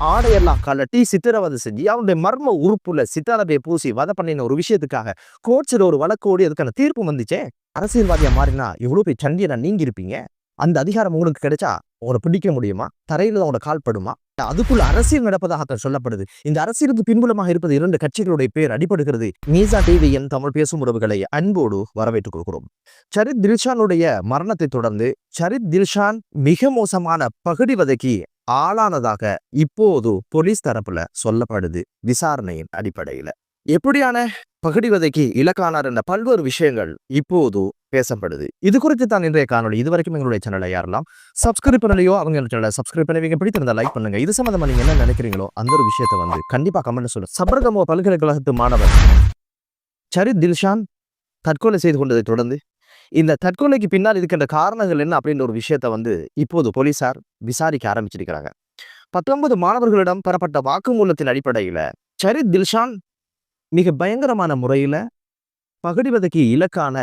ஆடையெல்லாம் கலட்டி சித்திரவதை செஞ்சு அவனுடைய மர்ம உறுப்புல சித்தாரபையை பூசி வதை பண்ணின ஒரு விஷயத்துக்காக கோர்ட்ஸில் ஒரு வழக்கோடி அதுக்கான தீர்ப்பு வந்துச்சே. அரசியல்வாதியா மாறினா எவ்வளவு போய் சண்டியனா நீங்க இருப்பீங்க அந்த அதிகாரம் உங்களுக்கு கிடைச்சா உங்களை பிடிக்க முடியுமா? தரையில உங்களோட கால் படுமா? அதுக்குள்ள அரசியல் நடப்பதாக சொல்லப்படுது. இந்த அரசியலுக்கு பின்புலமாக இருப்பது இரண்டு கட்சிகளுடைய பேர் அடிபடுகிறது. மீசா டிவியின் தமிழ் பேசும் உறவுகளை அன்போடு வரவேற்றுக் கொள்கிறோம். சரித் தில்ஷானுடைய மரணத்தை தொடர்ந்து சரித் தில்ஷான் மிக மோசமான பகுடி வதக்கி ஆளானதாக இப்போது போலீஸ் தரப்புல சொல்லப்படுது விசாரணையின் அடிப்படையில. எப்படியான பகுடிவதைக்கு இலக்கானார் என்ற பல்வேறு விஷயங்கள் இப்போது பேசப்படுது. இது குறித்து தான் இன்றைய காணொலி இது வரைக்கும் எங்களுடைய சேனலை யாரெல்லாம் சப்ஸ்கிரைப் பண்ணலையோ அவங்க சேனலை சப்ஸ்கிரைப் பண்ணுவீங்க பிடித்திருந்தா லைக் பண்ணுங்க. இது சம்மந்தமா நீங்க என்ன நினைக்கிறீங்களோ அந்த ஒரு விஷயத்த வந்து கண்டிப்பா கமெண்ட் சொல்லுங்க. சபர்கமோ பல்கலைக்கழகத்து மாணவர் சரித் தில்ஷான் தற்கொலை செய்து கொண்டதை தொடர்ந்து இந்த தற்கொலைக்கு பின்னால் இருக்கின்ற காரணங்கள் என்ன அப்படின்ற ஒரு விஷயத்தை வந்து இப்போது போலீசார் விசாரிக்க ஆரம்பிச்சிருக்கிறாங்க. பத்தொன்பது மாணவர்களிடம் பெறப்பட்ட வாக்குமூலத்தின் அடிப்படையில சரித் தில்ஷான் மிக பயங்கரமான முறையில பகடிவதற்கு இலக்கான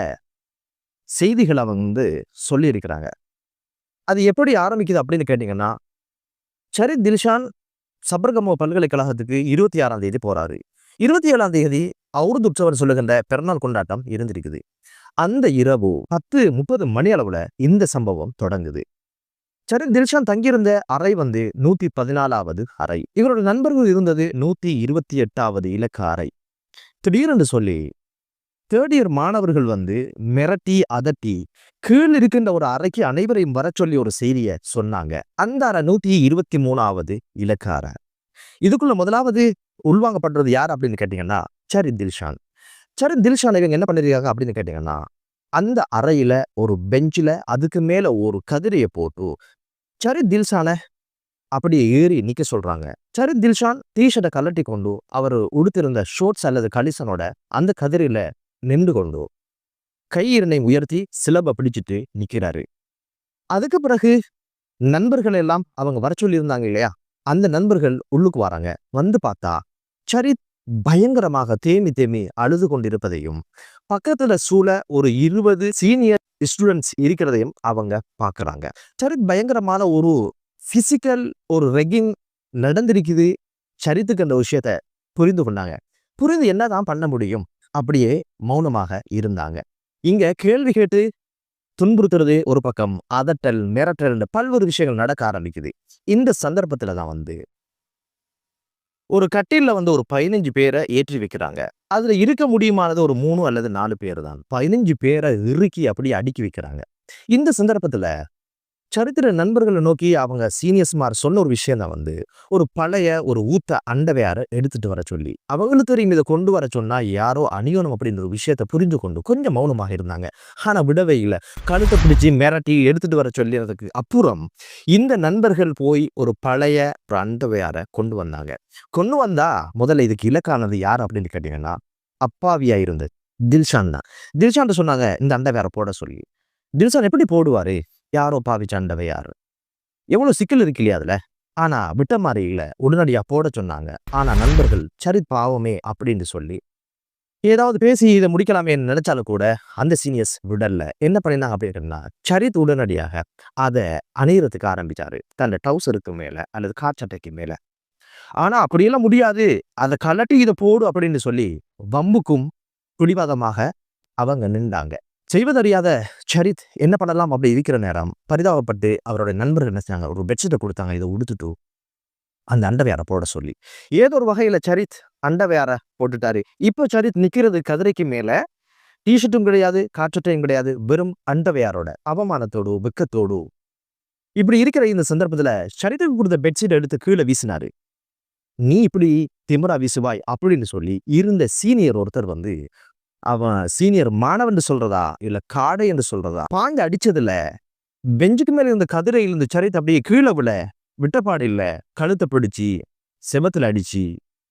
செய்திகள் அவங்க வந்து சொல்லியிருக்கிறாங்க. அது எப்படி ஆரம்பிக்குது அப்படின்னு கேட்டிங்கன்னா சரித் தில்ஷான் சபர்கமோ பல்கலைக்கழகத்துக்கு இருபத்தி ஆறாம் தேதி போறாரு. இருபத்தி ஏழாம் தேதி அவுருது சொல்லுகின்ற பிறநாள் கொண்டாட்டம் இருந்திருக்குது. அந்த இரவு பத்து முப்பது மணி அளவுல இந்த சம்பவம் தொடங்குது. சரி தில்ஷான் தங்கியிருந்த அறை வந்து நூத்தி பதினாலாவது அறை. இவரோட நண்பர்கள் இருந்தது நூத்தி இருபத்தி எட்டாவது இலக்க அறை. திடீரென்று சொல்லி தேர்ட் இயர் மாணவர்கள் வந்து மிரட்டி அதட்டி கீழ் இருக்கின்ற ஒரு அறைக்கு அனைவரையும் வர சொல்லி ஒரு செய்தியை சொன்னாங்க. அந்த அறை நூத்தி இருபத்தி மூணாவது இலக்க அறை. இதுக்குள்ள முதலாவது உள்வாங்கப்படுறது யார் அப்படின்னு கேட்டீங்கன்னா சரி தில்ஷான் சரி தில்ஷான் இவங்க என்ன பண்ணிருக்காங்க அப்படின்னு கேட்டீங்கன்னா அந்த அறையில ஒரு பெஞ்சில் அதுக்கு மேல ஒரு கதிரியை போட்டு சரி தில்ஷானை அப்படியே ஏறி நிக்க சொல்றாங்க. சரி தில்ஷான் டீஷர்ட்டை கலட்டி கொண்டு அவர் உடுத்திருந்த ஷோர்ட்ஸ் அல்லது கலிசனோட அந்த கதிரியில் நின்று கொண்டு கையிரனை உயர்த்தி சிலப பிடிச்சிட்டு நிக்கிறாரு. அதுக்கு பிறகு நண்பர்கள் எல்லாம் அவங்க வர சொல்லியிருந்தாங்க இல்லையா? அந்த நண்பர்கள் உள்ளுக்கு வராங்க. வந்து பார்த்தா சரித் பயங்கரமாக தேமி தேமி அழுது கொண்டிருப்பதையும் பக்கத்துல சூழ ஒரு இருபது சீனியர் ஸ்டூடெண்ட்ஸ் இருக்கிறதையும் அவங்க பார்க்குறாங்க. சரித் பயங்கரமான ஒரு பிசிக்கல் ஒரு ரெக்கிங் நடந்திருக்குது. சரித்துக்கு அந்த விஷயத்த புரிந்து கொண்டாங்க. புரிந்து என்னதான் பண்ண முடியும்? அப்படியே மௌனமாக இருந்தாங்க. இங்க கேள்வி கேட்டு துன்புறுத்துறது ஒரு பக்கம் அதட்டல் மிரட்டல் பல்வேறு விஷயங்கள் நடக்க ஆரம்பிக்குது. இந்த சந்தர்ப்பத்துல தான் வந்து ஒரு கட்டில்ல வந்து ஒரு பதினஞ்சு பேரை ஏற்றி வைக்கிறாங்க. அதுல இருக்க முடியுமானது ஒரு மூணு அல்லது நாலு பேர் தான். பதினஞ்சு பேரை இறுக்கி அப்படியே அடுக்கி வைக்கிறாங்க. இந்த சந்தர்ப்பத்துல சரித்திர நண்பர்களை நோக்கி அவங்க சீனியர்ஸ்மார் சொன்ன ஒரு விஷயம் தான் வந்து ஒரு பழைய ஒரு ஊத்த அண்டவையார எடுத்துட்டு வர சொல்லி அவங்களுக்கு தெரியும் இதை கொண்டு வர சொன்னா யாரோ அணியணும் அப்படின்ற ஒரு விஷயத்த புரிந்து கொண்டு கொஞ்சம் மௌனமாக இருந்தாங்க. ஆனா விடவே இல்லை. கழுத்தை பிடிச்சி மிரட்டி எடுத்துட்டு வர சொல்லிறதுக்கு அப்புறம் இந்த நண்பர்கள் போய் ஒரு பழைய ஒரு அண்டவையார கொண்டு வந்தாங்க. கொண்டு வந்தா முதல்ல இதுக்கு இலக்கானது யார் அப்படின்னு கேட்டீங்கன்னா அப்பாவியா இருந்தது தில்ஷான் தான். தில்ஷான் சொன்னாங்க இந்த அண்டவையார போட சொல்லி. தில்ஷான் எப்படி போடுவாரு? யாரோ பாவிச்சாண்டவையார் எவ்வளோ எவ்வளவு சிக்கல் இருக்கு இல்லையா அதுல? ஆனா விட்ட மாதிரி இல்லை உடனடியா போட சொன்னாங்க. ஆனா நண்பர்கள் சரி பாவமே அப்படின்னு சொல்லி. ஏதாவது பேசி இதை முடிக்கலாமே நினைச்சாலும் கூட அந்த சீனியர்ஸ் விடல. என்ன பண்ணினாங்க அப்படின்னா சரித் உடனடியாக அதை அணியறதுக்கு ஆரம்பிச்சாரு. தன் ட்ரௌசருக்கு மேல அல்லது காற்சட்டைக்கு மேல. ஆனா அப்படியெல்லாம் முடியாது. அதை கலட்டி இதை போடு அப்படின்னு சொல்லி வம்புக்கும் பிடிவாதமாக அவங்க நின்றாங்க. செய்வதறியாத சரித் என்ன பண்ணலாம் அப்படி இருக்கிற நேரம் பரிதாபப்பட்டு அவரோட நண்பர்கள் என்ன செஞ்சாங்க? ஒரு பெட்ஷீட்டை கொடுத்தாங்க. இதை உடுத்துட்டு அந்த அண்டவையாரை போட சொல்லி. ஏதோ ஒரு வகையில சரித் அண்டவையார போட்டுட்டாரு. இப்போ சரித் நிக்கிறது கதிரைக்கு மேல. டிஷர்ட்டும் கிடையாது காற்றட்டையும் கிடையாது. வெறும் அண்டவையாரோட அவமானத்தோடு வெக்கத்தோடு. இப்படி இருக்கிற இந்த சந்தர்ப்பத்துல சரித்துக்கு கொடுத்த பெட்ஷீட் எடுத்து கீழே வீசினாரு. நீ இப்படி திமிரா வீசுவாய் அப்படின்னு சொல்லி இருந்த சீனியர் ஒருத்தர் வந்து அவன் சீனியர் மாணவன் சொல்றதா? இல்ல காடை என்று சொல்றதா? பாங்க அடிச்சதுல பெஞ்சுக்கு மேல இருந்த கதிரையில் இருந்து சரித்து அப்படியே கீழே விழ. விட்டப்பாடு இல்ல. கழுத்தை பிடிச்சி செவத்துல அடிச்சு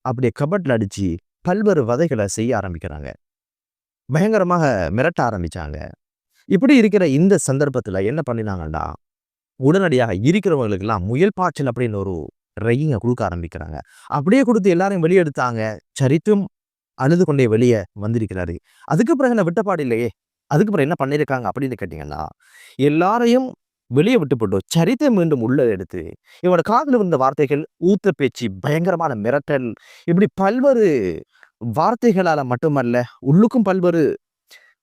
அப்படியே கபட்ல அடிச்சு பல்வேறு வதைகளை செய்ய ஆரம்பிக்கிறாங்க. பயங்கரமாக மிரட்ட ஆரம்பிச்சாங்க. இப்படி இருக்கிற இந்த சந்தர்ப்பத்துல என்ன பண்ணினாங்கன்னா உடனடியாக இருக்கிறவங்களுக்கெல்லாம் முயல் பாய்ச்சல் அப்படின்னு ஒரு ரையிங்க கொடுக்க ஆரம்பிக்கிறாங்க. அப்படியே கொடுத்து எல்லாரையும் வெளியெடுத்தாங்க. சரித்தும் அழுது கொண்டே வெளியே வந்திருக்கிறாரு. அதுக்கு பிறகு என்ன விட்டப்பாடு இல்லையே? அதுக்கு பிறகு என்ன பண்ணியிருக்காங்க அப்படின்னு கேட்டிங்கன்னா எல்லாரையும் வெளியே விட்டு போட்டு சரித்தை மீண்டும் உள்ள எடுத்து இவனோட காதில் வந்த வார்த்தைகள் ஊத்த பேச்சு பயங்கரமான மிரட்டல் இப்படி பல்வேறு வார்த்தைகளால் மட்டுமல்ல உள்ளுக்கும் பல்வேறு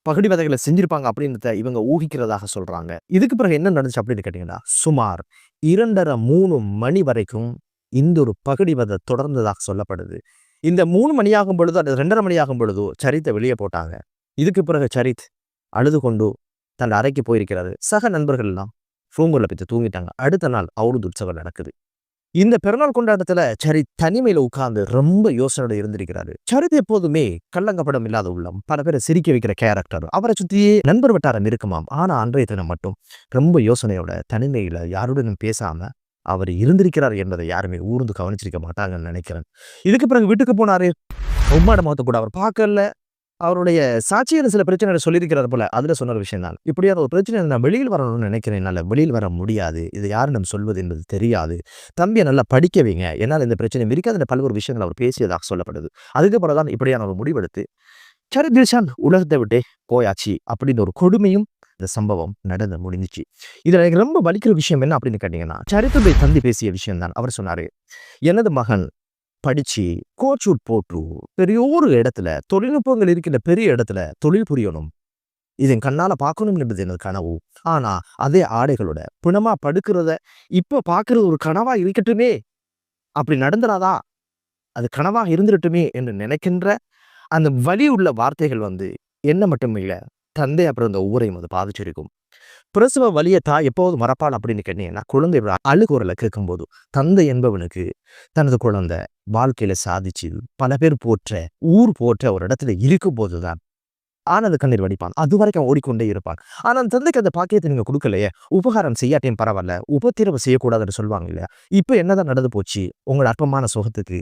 பகுடி வதைகளை செஞ்சிருப்பாங்க அப்படின்றத இவங்க ஊகிக்கிறதாக சொல்கிறாங்க இதுக்கு பிறகு என்ன நடந்துச்சு அப்படின்னு கேட்டிங்கன்னா சுமார் இரண்டரை மூணு மணி வரைக்கும் இந்த ஒரு பகுடி வதை தொடர்ந்ததாக சொல்லப்படுது. இந்த மூணு மணியாகும் பொழுதோ அல்லது ரெண்டரை மணியாகும் பொழுதோ சரித்தை வெளியே போட்டாங்க. இதுக்கு பிறகு சரித் அழுது கொண்டு தன் அறைக்கு போயிருக்கிறாரு சக நண்பர்கள் எல்லாம் ரூமுள்ள பித்து தூங்கிட்டாங்க. அடுத்த நாள் அவருது உற்சவம் நடக்குது. இந்த பிறநாள் கொண்டாட்டத்துல சரித் தனிமையில உட்கார்ந்து ரொம்ப யோசனையோட இருந்திருக்கிறாரு. சரித் எப்போதுமே கள்ளங்கப்படம் இல்லாத உள்ளம் பல பேரை சிரிக்க வைக்கிற கேரக்டர் அவரை சுத்தியே நண்பர் வட்டாரம் இருக்குமாம். ஆனா அன்றைய தினம் மட்டும் ரொம்ப யோசனையோட தனிமையில யாருடனும் பேசாம அவர் இருந்திருக்கிறார் என்பதை யாருமே ஊர்ந்து கவனிச்சிருக்க மாட்டாங்கன்னு நினைக்கிறேன். இதுக்கு பிறகு வீட்டுக்கு போனாரு? உம்மாட முகத்தை கூட அவர் பார்க்கல. அவருடைய சாட்சியில் சில பிரச்சனைகளை சொல்லியிருக்கிறார் போல அதில் சொன்ன ஒரு விஷயம் தான். இப்படியான ஒரு பிரச்சனை நான் வெளியில் வரணும்னு நினைக்கிறேன். என்னால் வெளியில் வர முடியாது. இது யாரிடம் சொல்வது என்பது தெரியாது. தம்பியை நல்லா படிக்க வைங்க. என்னால் இந்த பிரச்சனை இருக்காது பல்வேறு விஷயங்கள் அவர் பேசியதாக சொல்லப்படுது. அதுக்கப்புறம் தான் இப்படியான ஒரு முடிவெடுத்து சரி தில்ஷான் உலகத்தை விட்டே போயாச்சு அப்படின்னு ஒரு கொடுமையும் இந்த சம்பவம் நடந்து முடிஞ்சிச்சு. இதில் எனக்கு ரொம்ப வலிக்கிற விஷயம் என்ன அப்படின்னு கேட்டிங்கன்னா சரித்துடைய தந்தி பேசிய விஷயம் தான் அவர் சொன்னாரு எனது மகன் படிச்சு கோச்சூட் போட்டு பெரிய ஒரு இடத்துல தொழில்நுட்பங்கள் இருக்கின்ற பெரிய இடத்துல தொழில் புரியணும். இதன் கண்ணால பார்க்கணும் என்பது எனது கனவு. ஆனா அதே ஆடைகளோட பிணமா படுக்கிறத இப்ப பார்க்கறது ஒரு கனவா இருக்கட்டுமே? அப்படி நடந்துடாதா அது கனவாக இருந்துடட்டுமே என்று நினைக்கின்ற அந்த வலி உள்ள வார்த்தைகள் வந்து என்ன மட்டும் இல்லை தந்தை அப்புறம் இந்த ஊரையும் வந்து பாதிச்சிருக்கும். பிரசவ வழியை தாய் எப்போது மறப்பாள் அப்படின்னு கேட்டீங்கன்னா குழந்தை அழுகுரலை கேட்கும்போது தந்தை என்பவனுக்கு தனது குழந்தை வாழ்க்கையில சாதிச்சு பல பேர் போற்ற ஊர் போற்ற ஒரு இடத்துல இருக்கும் போதுதான் ஆனது கண்ணீர் வடிப்பான். அது வரைக்கும் ஓடிக்கொண்டே இருப்பான். ஆனா அந்த தந்தைக்கு அந்த பாக்கியத்தை நீங்க கொடுக்கலையே. உபகாரம் செய்யாட்டையும் பரவாயில்ல. உபத்திரவு செய்யக்கூடாதுன்னு சொல்லுவாங்க இல்லையா? இப்ப என்னதான் நடந்து போச்சு? உங்களோட அற்பமான சுகத்துக்கு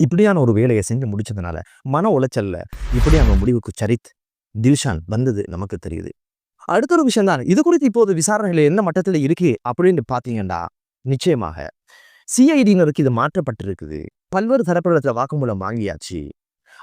இப்படியான ஒரு வேலையை செஞ்சு முடிச்சதுனால மன உளைச்சல்ல இப்படியான முடிவுக்கு சரித் தில்ஷான் வந்தது நமக்கு தெரியுது. அடுத்த ஒரு விஷயம் தான் இது குறித்து இப்போது விசாரணைகள் என்ன மட்டத்தில் இருக்கு அப்படின்னு பார்த்தீங்கன்னா நிச்சயமாக சிஐடியினருக்கு இது மாற்றப்பட்டிருக்குது. பல்வேறு தரப்பிடத்தில் வாக்குமூலம் வாங்கியாச்சு.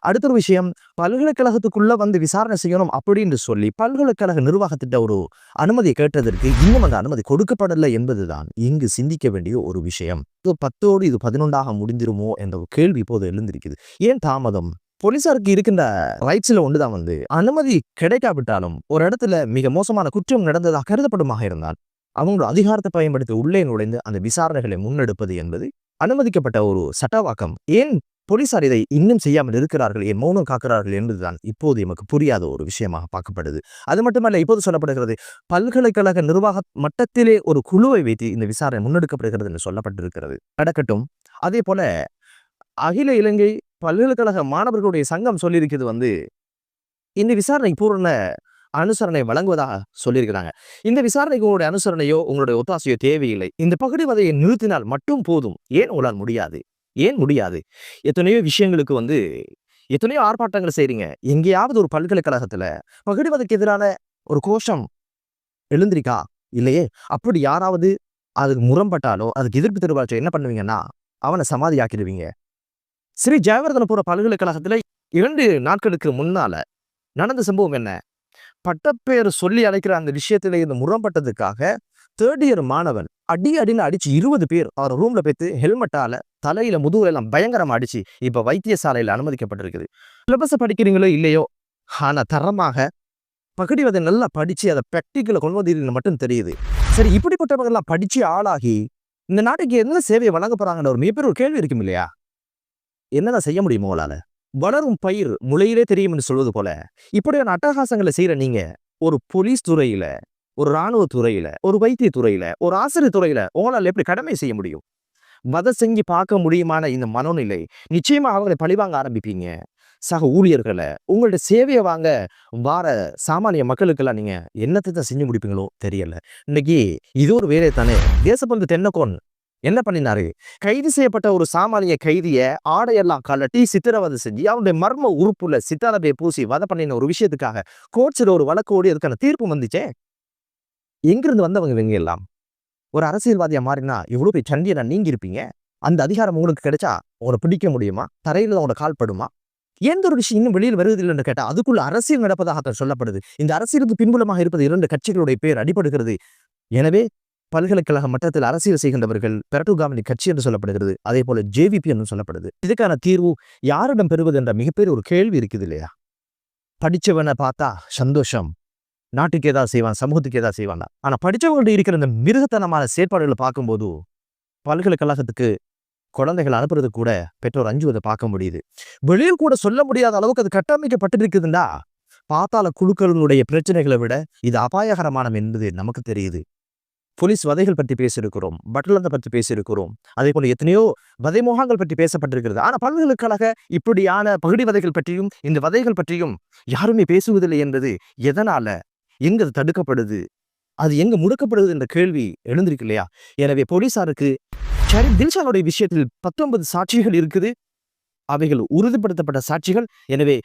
அடுத்த ஒரு விஷயம் பல்கலைக்கழகத்துக்குள்ள வந்து விசாரணை செய்யணும் அப்படின்னு சொல்லி பல்கலைக்கழக நிர்வாகத்திட்ட ஒரு அனுமதியை கேட்டதற்கு இன்னும் அந்த அனுமதி கொடுக்கப்படலை என்பதுதான் இங்கு சிந்திக்க வேண்டிய ஒரு விஷயம். இது பத்தோடு இது பதினொன்றாக முடிந்திருமோ என்ற ஒரு கேள்வி இப்போது எழுந்திருக்குது. ஏன் தாமதம்? போலீசாருக்கு இருக்கின்ற ரைட்ஸ்ல ஒன்றுதான் வந்து அனுமதி கிடைக்காவிட்டாலும் ஒரு இடத்துல மிக மோசமான குற்றம் நடந்ததாக கருதப்படுமாக இருந்தால் அவங்களோட அதிகாரத்தை பயன்படுத்தி உள்ளே நுழைந்து அந்த விசாரணைகளை முன்னெடுப்பது என்பது அனுமதிக்கப்பட்ட ஒரு சட்டவாக்கம். ஏன் போலீசார் இதை இன்னும் செய்யாமல் இருக்கிறார்கள் ஏன் மௌனம் காக்கிறார்கள் என்பதுதான் இப்போது எமக்கு புரியாத ஒரு விஷயமாக பார்க்கப்படுது. அது மட்டுமல்ல இப்போது சொல்லப்படுகிறது பல்கலைக்கழக நிர்வாக மட்டத்திலே ஒரு குழுவை வைத்து இந்த விசாரணை முன்னெடுக்கப்படுகிறது என்று சொல்லப்பட்டிருக்கிறது. நடக்கட்டும். அதே போல அகில இலங்கை பல்கலைக்கழக மாணவர்களுடைய சங்கம் சொல்லியிருக்கிறது வந்து இந்த விசாரணை பூரண அனுசரணை வழங்குவதாக சொல்லியிருக்கிறாங்க. இந்த விசாரணைக்கு உங்களுடைய அனுசரணையோ உங்களுடைய ஒத்தாசையோ தேவையில்லை. இந்த பகுதி வதையை நிறுத்தினால் மட்டும் போதும். ஏன் உங்களால் முடியாது? ஏன் முடியாது? எத்தனையோ விஷயங்களுக்கு வந்து எத்தனையோ ஆர்ப்பாட்டங்கள் செய்கிறீங்க எங்கேயாவது ஒரு பல்கலைக்கழகத்துல பகுடிவதற்கு எதிரான ஒரு கோஷம் எழுந்திருக்கா? இல்லையே. அப்படி யாராவது அதுக்கு முரம்பட்டாலோ அதுக்கு எதிர்ப்பு தெரிவாச்சோ என்ன பண்ணுவீங்கன்னா அவனை சமாதியாக்கிடுவீங்க. ஸ்ரீ ஜெயவர்தனபுர பல்கலைக்கழகத்துல இரண்டு நாட்களுக்கு முன்னால நடந்த சம்பவம் என்ன? பட்டப்பேர் சொல்லி அழைக்கிற அந்த விஷயத்துல இருந்து முரம்பட்டதுக்காக தேர்ட் இயர் மாணவன் அடி அடின்னு அடிச்சு இருபது பேர் அவர் ரூம்ல போய்த்து ஹெல்மெட்டால தலையில முதுகுல எல்லாம் பயங்கரமா அடிச்சு இப்ப வைத்தியசாலையில அனுமதிக்கப்பட்டிருக்குது. சிலபஸ் படிக்கிறீங்களோ இல்லையோ? ஆனா தரமாக பகடிவதை நல்லா படிச்சு அதை ப்ராக்டிக்கலை கொண்டு வந்து மட்டும் தெரியுது. சரி இப்படிப்பட்டவங்க எல்லாம் படிச்சு ஆளாகி இந்த நாட்டுக்கு என்ன சேவையை வழங்க போறாங்கன்ற ஒரு மிகப்பெரிய ஒரு கேள்வி இருக்கும் இல்லையா? என்னதான் செய்ய முடியுமோ வளரும் பயிர் முளையிலே தெரியும்னு சொல்வது போல இப்படியான அட்டகாசங்களை செய்யற நீங்க ஒரு போலீஸ் துறையில ஒரு இராணுவ துறையில ஒரு வைத்திய துறையில ஒரு ஆசிரியர் துறையில உங்களால் எப்படி கடமை செய்ய முடியும்? வத செஞ்சு பார்க்க முடியுமான இந்த மனோநிலை நிச்சயமா அவங்களை பழிவாங்க ஆரம்பிப்பீங்க. சக ஊழியர்களை உங்களோட சேவையை வாங்க வார சாமானிய மக்களுக்கெல்லாம் நீங்க என்னத்தை தான் செஞ்சு முடிப்பீங்களோ தெரியல. இன்னைக்கு இது ஒரு வேலையை தானே தேசப்பந்து தென்னக்கோன் என்ன பண்ணினாரு? கைது செய்யப்பட்ட ஒரு சாமானிய கைதிய ஆடையெல்லாம் கலட்டி சித்திரவதை செஞ்சு அவனுடைய மர்ம உறுப்புல சித்தாரபையை பூசி வதை பண்ணின ஒரு விஷயத்துக்காக கோர்ட்ஸில் ஒரு வழக்கு ஓடி அதுக்கான தீர்ப்பு வந்துச்சே? எங்கிருந்து வந்தவங்க இவங்க எல்லாம்? ஒரு அரசியல்வாதியா மாறினா இவ்வளோ போய் சண்டியனா நீங்கி இருப்பீங்க அந்த அதிகாரம் உங்களுக்கு கிடைச்சா உங்களை பிடிக்க முடியுமா? தரையில உங்களோட கால் படுமா? எந்த ஒரு விஷயம் இன்னும் வெளியில் வருவதில்லைன்னு கேட்டா அதுக்குள்ள அரசியல் நடப்பதாக சொல்லப்படுது. இந்த அரசியலுக்கு பின்புலமாக இருப்பது இரண்டு கட்சிகளுடைய பேர் அடிபடுகிறது. எனவே பல்கலைக்கழக மட்டத்தில் அரசியல் செய்கின்றவர்கள் பெரட்டுகாமனி கட்சி என்று சொல்லப்படுகிறது. அதே போல ஜேவிபி என்று சொல்லப்படுது. இதுக்கான தீர்வு யாரிடம் பெறுவது என்ற மிகப்பெரிய ஒரு கேள்வி இருக்குது இல்லையா? படித்தவனை பார்த்தா சந்தோஷம். நாட்டுக்கு ஏதாவது செய்வான் சமூகத்துக்கு ஏதாவது செய்வான். ஆனா படித்தவங்கள்ட்ட இருக்கிற இந்த மிருகத்தனமான செயற்பாடுகளை பார்க்கும்போது பல்கலைக்கழகத்துக்கு குழந்தைகள் அனுப்புறது கூட பெற்றோர் அஞ்சுவதை பார்க்க முடியுது. வெளியில் கூட சொல்ல முடியாத அளவுக்கு அது கட்டமைக்கப்பட்டிருக்குதுண்டா. பாத்தாள குழுக்களுடைய பிரச்சனைகளை விட இது அபாயகரமானம் என்பது நமக்கு தெரியுது. போலீஸ் வதைகள் பற்றி பேசியிருக்கிறோம் பட்டலத்தை பற்றி பேசியிருக்கிறோம் அதே போல எத்தனையோ வதை முகாங்கள் பற்றி பேசப்பட்டிருக்கிறது. ஆனா பல்கலைக்கழக இப்படியான பகுடி வதைகள் பற்றியும் இந்த வதைகள் பற்றியும் யாருமே பேசுவதில்லை என்பது எதனால? எங்க அது தடுக்கப்படுது? அது எங்க முடக்கப்படுது என்ற கேள்வி எழுந்திருக்கு இல்லையா? எனவே போலீசாருக்கு சரி தில்ஷானுடைய விஷயத்தில் பத்தொன்பது சாட்சிகள் இருக்குது. அவைகள் உறுதிப்படுத்தப்பட்ட சாட்சிகள். எனவே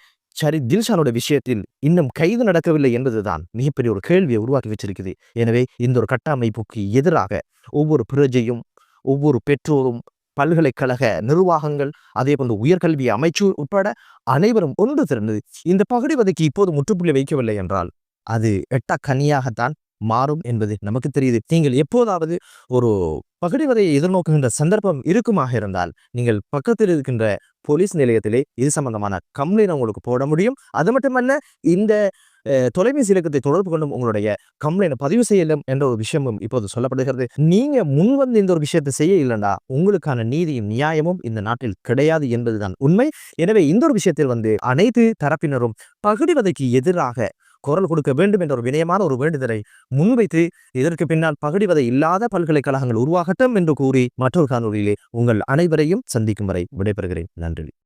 சரி தில்ஷானோட விஷயத்தில் இன்னும் கைது நடக்கவில்லை என்பதுதான் மிகப்பெரிய ஒரு கேள்வியை உருவாக்கி வச்சிருக்குது. எனவே இந்த ஒரு கட்டமைப்புக்கு எதிராக ஒவ்வொரு பிரஜையும் ஒவ்வொரு பெற்றோரும் பல்கலைக்கழக நிர்வாகங்கள் அதே போன்ற உயர்கல்வி அமைச்சு உட்பட அனைவரும் ஒன்று திரண்டு இந்த பகுடிவதைக்கு இப்போது முற்றுப்புள்ளி வைக்கவில்லை என்றால் அது எட்டா கனியாகத்தான் மாறும் என்பது நமக்கு தெரியுது. நீங்கள் எப்போதாவது ஒரு பகுடிவதையை எதிர்நோக்குகின்ற சந்தர்ப்பம் இருக்குமாக இருந்தால் நீங்கள் பக்கத்தில் இருக்கின்ற போலீஸ் நிலையத்திலே இது சம்பந்தமான கம்ப்ளைண்ட் உங்களுக்கு போட முடியும். அது மட்டுமல்ல இந்த தொலைபேசி இலக்கத்தை தொடர்பு கொண்டும் உங்களுடைய கம்ப்ளைண்ட் பதிவு செய்யலாம் என்ற ஒரு விஷயமும் இப்போது சொல்லப்படுகிறது. நீங்க முன் வந்து இந்த ஒரு விஷயத்தை செய்ய இல்லைன்னா உங்களுக்கான நீதியும் நியாயமும் இந்த நாட்டில் கிடையாது என்பதுதான் உண்மை. எனவே இந்த ஒரு விஷயத்தில் வந்து அனைத்து தரப்பினரும் பகுடிவதைக்கு எதிராக குரல் கொடுக்க வேண்டும் என்ற ஒரு வினயமான ஒரு வேண்டுதலை முன்வைத்து இதற்கு பின்னால் பகுடிவதை இல்லாத பல்கலைக்கழகங்கள் உருவாகட்டும் என்று கூறி மற்றொரு காணொலியிலே உங்கள் அனைவரையும் சந்திக்கும் வரை விடைபெறுகிறேன். நன்றி.